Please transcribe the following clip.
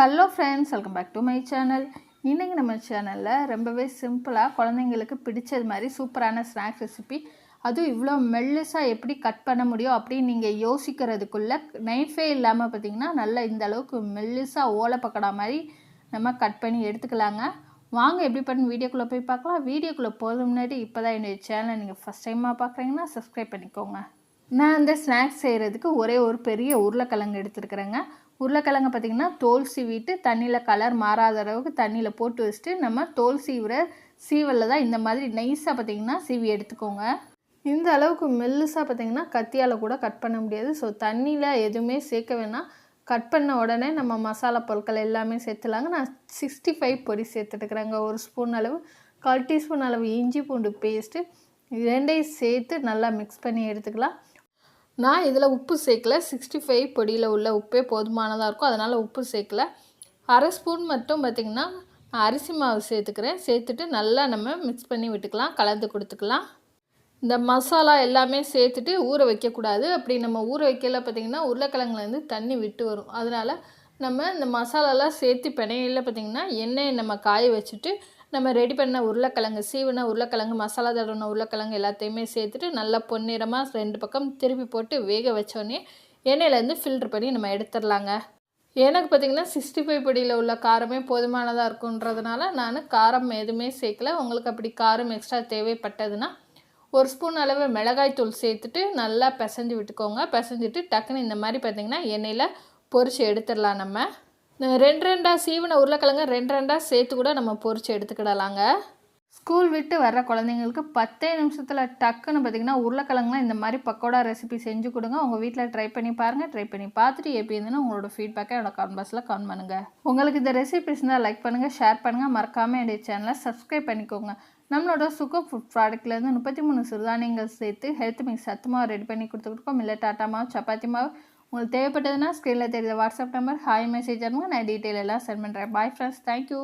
Hello friends welcome back to my channel இன்றைக்கி நம்ம சேனலில் ரொம்பவே சிம்பிளாக குழந்தைங்களுக்கு பிடிச்சது மாதிரி சூப்பரான ஸ்நாக்ஸ் ரெசிபி அதுவும் இவ்வளோ மெல்லுசாக எப்படி கட் பண்ண முடியும் அப்படின்னு நீங்கள் யோசிக்கிறதுக்குள்ளே நைஃபே இல்லாமல் பார்த்தீங்கன்னா நல்லா இந்த அளவுக்கு மெல்லுசாக ஓலை பக்கடா மாதிரி நம்ம கட் பண்ணி எடுத்துக்கலாங்க. வாங்க எப்படி பண்ணி வீடியோக்குள்ளே போய் பார்க்கலாம். வீடியோக்குள்ளே போகிறது முன்னாடி இப்போ தான் என்னுடைய சேனலை நீங்கள் ஃபஸ்ட் டைமாக பார்க்குறீங்கன்னா சப்ஸ்கிரைப் பண்ணிக்கோங்க. நான் அந்த ஸ்நாக்ஸ் செய்கிறதுக்கு ஒரே ஒரு பெரிய உருளைக்கிழங்கு எடுத்துருக்குறேங்க. உருளைக்கிழங்கு பார்த்திங்கன்னா தோல் சீவிட்டு தண்ணியில் கலர் மாறாத அளவுக்கு தண்ணியில் போட்டு வச்சுட்டு நம்ம தோல் சீவுற சீவலில் தான் இந்த மாதிரி நைஸாக பார்த்திங்கன்னா சீவி எடுத்துக்கோங்க. இந்த அளவுக்கு மெல்லுசாக பார்த்திங்கன்னா கத்தியால் கூட கட் பண்ண முடியாது. ஸோ தண்ணியில் எதுவுமே சேர்க்க வேணாம். கட் பண்ண உடனே நம்ம மசாலா பொருட்கள் எல்லாமே சேர்த்துலாங்க. நான் சிக்ஸ்டி ஃபைவ் பொடி சேர்த்துட்டுக்கிறேங்க ஒரு ஸ்பூன் அளவு கால் டீஸ்பூன் அளவு இஞ்சி பூண்டு பேஸ்ட்டு ரெண்டையும் சேர்த்து நல்லா மிக்ஸ் பண்ணி எடுத்துக்கலாம். நான் இதில் உப்பு சேர்க்கல. சிக்ஸ்டி ஃபைவ் பொடியில் உள்ள உப்பே போதுமானதாக இருக்கும் அதனால் உப்பு சேர்க்கல. அரை ஸ்பூன் மட்டும் பார்த்திங்கன்னா அரிசி மாவு சேர்த்துக்கிறேன். சேர்த்துட்டு நல்லா நம்ம மிக்ஸ் பண்ணி விட்டுக்கலாம் கலந்து கொடுத்துக்கலாம். இந்த மசாலா எல்லாமே சேர்த்துட்டு ஊற வைக்கக்கூடாது. அப்படி நம்ம ஊற வைக்கல பார்த்திங்கன்னா உருளைக்கிழங்குலேருந்து தண்ணி விட்டு வரும். அதனால் நம்ம இந்த மசாலாலாம் சேர்த்து பிணையில பார்த்திங்கன்னா எண்ணெயை நம்ம காய வச்சுட்டு நம்ம ரெடி பண்ண உருளைக்கிழங்கு சீவன உருளைக்கிழங்கு மசாலா தடவின உருளைக்கிழங்கு எல்லாத்தையுமே சேர்த்துட்டு நல்லா பொன்னிறமாக ரெண்டு பக்கம் திருப்பி போட்டு வேக வச்சோடனே எண்ணெயிலேருந்து ஃபில்ட்ரு பண்ணி நம்ம எடுத்துடலாங்க. எனக்கு பார்த்திங்கன்னா சிக்ஸ்டி ஃபைவ் பொடியில் உள்ள காரமே போதுமானதாக இருக்குன்றதுனால நான் காரம் எதுவுமே சேர்க்கல. உங்களுக்கு அப்படி காரம் எக்ஸ்ட்ரா தேவைப்பட்டதுன்னா ஒரு ஸ்பூன் அளவு மிளகாய் தூள் சேர்த்துட்டு நல்லா பிசைஞ்சு விட்டுக்கோங்க. பிசைஞ்சிட்டு டக்குன்னு இந்த மாதிரி பார்த்திங்கன்னா எண்ணெயில் பொறிச்சு எடுத்துடலாம் நம்ம. ரெண்டு ரெண்டாக சீவன உருளைக்கிழங்க ரெண்டு ரெண்டாக சேர்த்து கூட நம்ம பொரித்து எடுத்துக்கிடலாங்க. ஸ்கூல் விட்டு வர்ற குழந்தைங்களுக்கு பத்தே நிமிஷத்தில் டக்குன்னு பார்த்திங்கன்னா உருளைக்கிழங்குலாம் இந்த மாதிரி பக்கோடா ரெசிபி செஞ்சு கொடுங்க. உங்கள் வீட்டில் ட்ரை பண்ணி பாருங்கள் ட்ரை பண்ணி பார்த்துட்டு எப்படி இருந்துன்னு உங்களோட ஃபீட்பேக்கை என்னோட கமெண்ட் பாக்ஸில் கமெண்ட் பண்ணுங்கள் உங்களுக்கு இந்த ரெசிபிஸ் இருந்தால் லைக் பண்ணுங்கள் ஷேர் பண்ணுங்கள் மறக்காமல் என்னுடைய சேனலை சப்ஸ்கிரைப் பண்ணிக்கோங்க. நம்மளோட சுகர் ஃபுட் ப்ராடக்ட்லேருந்து முப்பத்தி மூணு சிறுதானியங்கள் சேர்த்து ஹெல்த் மிக்ஸ் சத்து மாவு ரெடி பண்ணி கொடுத்துருக்கோம் இல்லை டாட்டா மாவு சப்பாத்தி மாவு உங்களுக்கு தேவைப்பட்டதுன்னா ஸ்க்ரீனில் தெரியுது. வாட்ஸ்அப் நம்பர் ஹாய் மெசேஜ் அனுப்புங்க நான் டீட்டெயில் எல்லாம் சென்ட் பண்ணுறேன் பாய் ஃப்ரெண்ட்ஸ் தேங்க்யூ